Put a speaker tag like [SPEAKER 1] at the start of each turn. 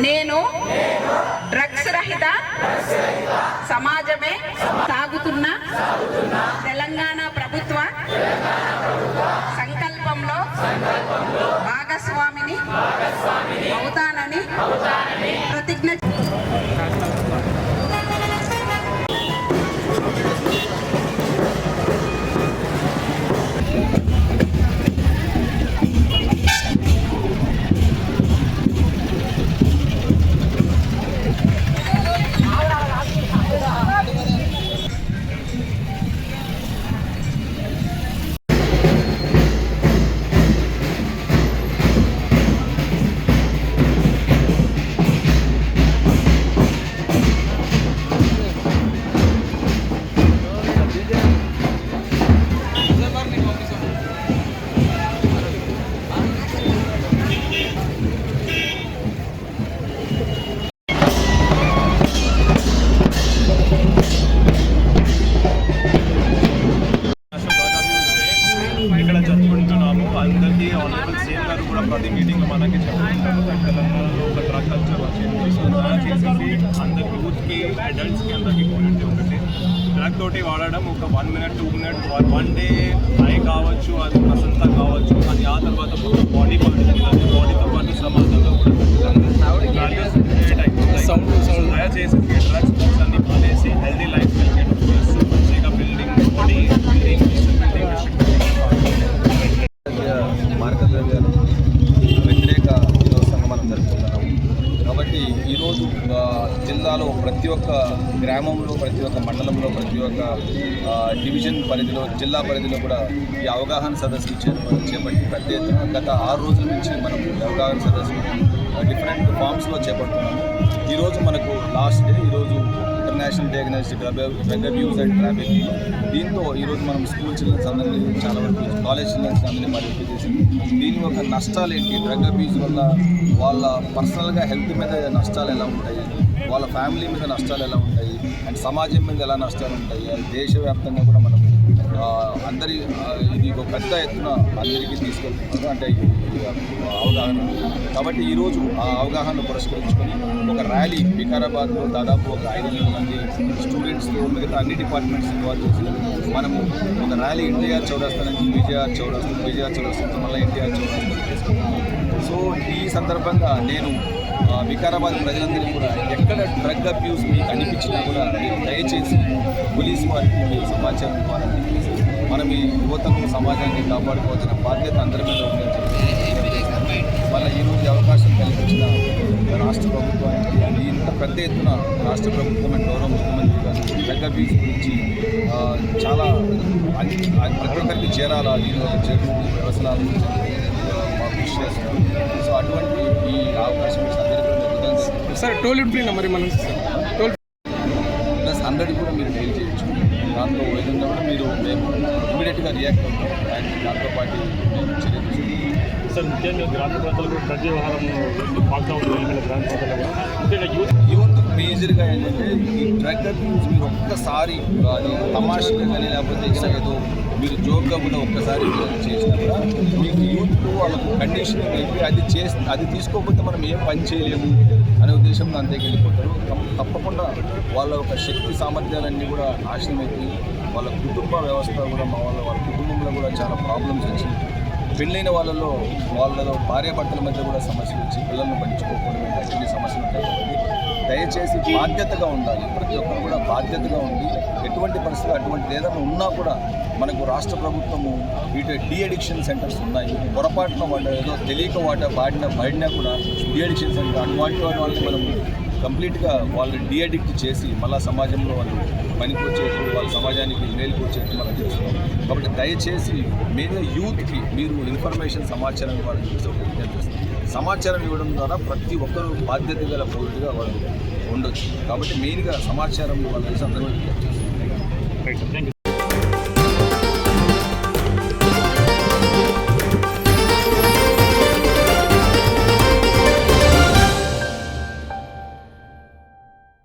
[SPEAKER 1] నేను డ్రగ్స్ రహిత సమాజమే సాగుతున్న చెప్తుంటారు తెలంగాణలో ఒక డ్రగ్ కల్చర్ వచ్చింది సో దయచేసి అందరి యూత్కి అడల్ట్స్కి అందరికీ కోరితే ఒకటి డ్రగ్ తోటి వాడడం ఒక one minute two minute one day I కావచ్చు అది వసంత కావచ్చు అది ఆ తర్వాత బాడీ పడుతుంది అది బాడీతో పాటు సమాజంలో దయచేసి డ్రగ్స్ అన్ని మానేసి హెల్దీ లైఫ్ చేస్తూ మంచిగా బిల్డింగ్ బాడీ బిల్డింగ్ బిల్డింగ్
[SPEAKER 2] మార్గద్రవ్యాలు వ్యతిరేక దినోత్సవంగా జరుపుకుంటున్నాం కాబట్టి ఈరోజు జిల్లాలో ప్రతి ఒక్క గ్రామంలో ప్రతి ఒక్క మండలంలో ప్రతి ఒక్క డివిజన్ పరిధిలో జిల్లా పరిధిలో కూడా ఈ అవగాహన సదస్సు చేపట్టి పెద్ద ఎత్తున గత ఆరు రోజుల నుంచి మనం అవగాహన సదస్సు డిఫరెంట్ ఫామ్స్లో చేపడుతున్నాము. ఈరోజు మనకు లాస్ట్ డే ఈరోజు international day against drug abuse and traffic. దీంతో ఈరోజు మనం స్కూల్ చిల్డ్రన్స్ అందరినీ చాలా వరకు కాలేజ్ చిల్డ్రన్స్ అందరినీ మరింత దీని యొక్క నష్టాలు ఏంటి? డ్రగ్ అబ్యూస్ వల్ల వాళ్ళ పర్సనల్గా హెల్త్ మీద నష్టాలు ఎలా ఉంటాయి? వాళ్ళ ఫ్యామిలీ మీద నష్టాలు ఎలా ఉంటాయి? అండ్ సమాజం మీద ఎలా నష్టాలు ఉంటాయి? అండ్ దేశవ్యాప్తంగా కూడా మనం అందరి ఇది ఒక పెద్ద ఎత్తున అందరికీ తీసుకెళ్తున్నారు. అంటే అవగాహన. కాబట్టి ఈరోజు ఆ అవగాహనను పురస్కరించుకొని ఒక ర్యాలీ వికారాబాద్లో దాదాపు ఒక ఐదు వందల మంది స్టూడెంట్స్తో మిగతా అన్ని డిపార్ట్మెంట్స్ ఇన్వాల్వ్ చేసి మనము ఒక ర్యాలీ ఎన్టీఆర్ చౌరస్తా నుంచి విజయఆర్ చౌరస్తా విజయఆర్ చౌరస్తా మళ్ళీ ఎన్టీఆర్ చౌరస్తా చేసుకున్నాము సో ఈ సందర్భంగా నేను వికారాబాద్ ప్రజలందరికీ కూడా ఎక్కడ డ్రగ్ అబ్యూస్ మీకు అనిపించినా కూడా మీరు దయచేసి పోలీస్ వారికి మీరు సమాచారం ఇవ్వాలని చెప్పేసి మనం ఈ యువతను సమాజాన్ని కాపాడుకోవాల్సిన బాధ్యత అందరి మీద ఉందని చెప్పి వాళ్ళ ఈరోజు ఈ అవకాశం కల్పించిన రాష్ట్ర ప్రభుత్వానికి అది ఇంత పెద్ద ఎత్తున రాష్ట్ర ప్రభుత్వం అండ్ గౌరవ ముఖ్యమంత్రి గారు అబ్యూస్ గురించి చాలా ప్రతి ఒక్కరికి చేరాలా దీనిలో చేరుకుని వ్యవసనాలు మా కృషి చేస్తున్నారు సో అటువంటి ఈ అవకాశం అందరికీ.
[SPEAKER 3] సార్ టోల్ ఇప్పుడు మరి మనం టోల్
[SPEAKER 2] ప్లస్ హండ్రెడ్ కూడా మీరు మెయిల్ చేయొచ్చు. దాంతో ఏదైనా కూడా మీరు మేము ఇమీడియట్గా రియాక్ట్ అవుతాం. అండ్ దాంతో పాటు
[SPEAKER 4] సార్ ముఖ్యంగా గ్రామ ప్రాంతాల్లో డ్రగ్ వ్యవహారం పాల్గా ఉంటుంది తెలంగాణ గ్రామ ప్రాంతాల్లో కూడా ముఖ్యంగా యూత్
[SPEAKER 2] యూత్ మేజర్గా ఏంటంటే ఈ డ్రగ్ అబ్యూస్ మీరు ఒక్కసారి అది తమాషగా కానీ లేకపోతే ఏదో మీరు జోక్గా కూడా ఒక్కసారి చేసినా కూడా మీకు యూత్ వాళ్ళకు కండిషన్ అయిపోయి అది చేసి అది తీసుకోకపోతే మనం ఏం పని చేయలేము అనే ఉద్దేశంలో అంతేకి వెళ్ళిపోతారు తప్ప- తప్పకుండా వాళ్ళ ఒక శక్తి సామర్థ్యాలన్నీ కూడా నాశనం అయిపోయి వాళ్ళ కుటుంబ వ్యవస్థ కూడా మా వాళ్ళ వాళ్ళ కుటుంబంలో కూడా చాలా ప్రాబ్లమ్స్ వచ్చి పెళ్ళైన వాళ్ళలో వాళ్ళలో భార్యాభర్తల మధ్య కూడా సమస్యలు వచ్చి పిల్లలను పంచుకోకపోవడం ఇలాంటి అన్ని సమస్యలు ఉంటాయి దయచేసి బాధ్యతగా ఉండాలి. ప్రతి ఒక్కరు కూడా బాధ్యతగా ఉండి ఎటువంటి పరిస్థితులు అటువంటి ఏదైనా ఉన్నా కూడా మనకు రాష్ట్ర ప్రభుత్వము వీటి డి అడిక్షన్ సెంటర్స్ ఉన్నాయి. పొరపాటున వాళ్ళు ఏదో తెలియక వాట వాడిన వాడినా కూడా డి అడిక్షన్ సెంటర్ అటువంటి వాళ్ళని మనం కంప్లీట్గా వాళ్ళని డి అడిక్ట్ చేసి మళ్ళా సమాజంలో వాళ్ళు పనికి వాళ్ళ సమాజానికి మేలుకు వచ్చేట్టు మనం చేస్తున్నాం కాబట్టి దయచేసి మెయిన్గా యూత్కి మీరు ఇన్ఫర్మేషన్ సమాచారం వాళ్ళకి ఇచ్చే ఒక విజ్ఞప్తి సమాచారం ఇవ్వడం ద్వారా ప్రతి ఒక్కరూ బాధ్యత గల పౌరుడిగా వాళ్ళు ఉండొచ్చు. కాబట్టి మెయిన్గా సమాచారం వాళ్ళకి అందరూ
[SPEAKER 4] థ్యాంక్ యూ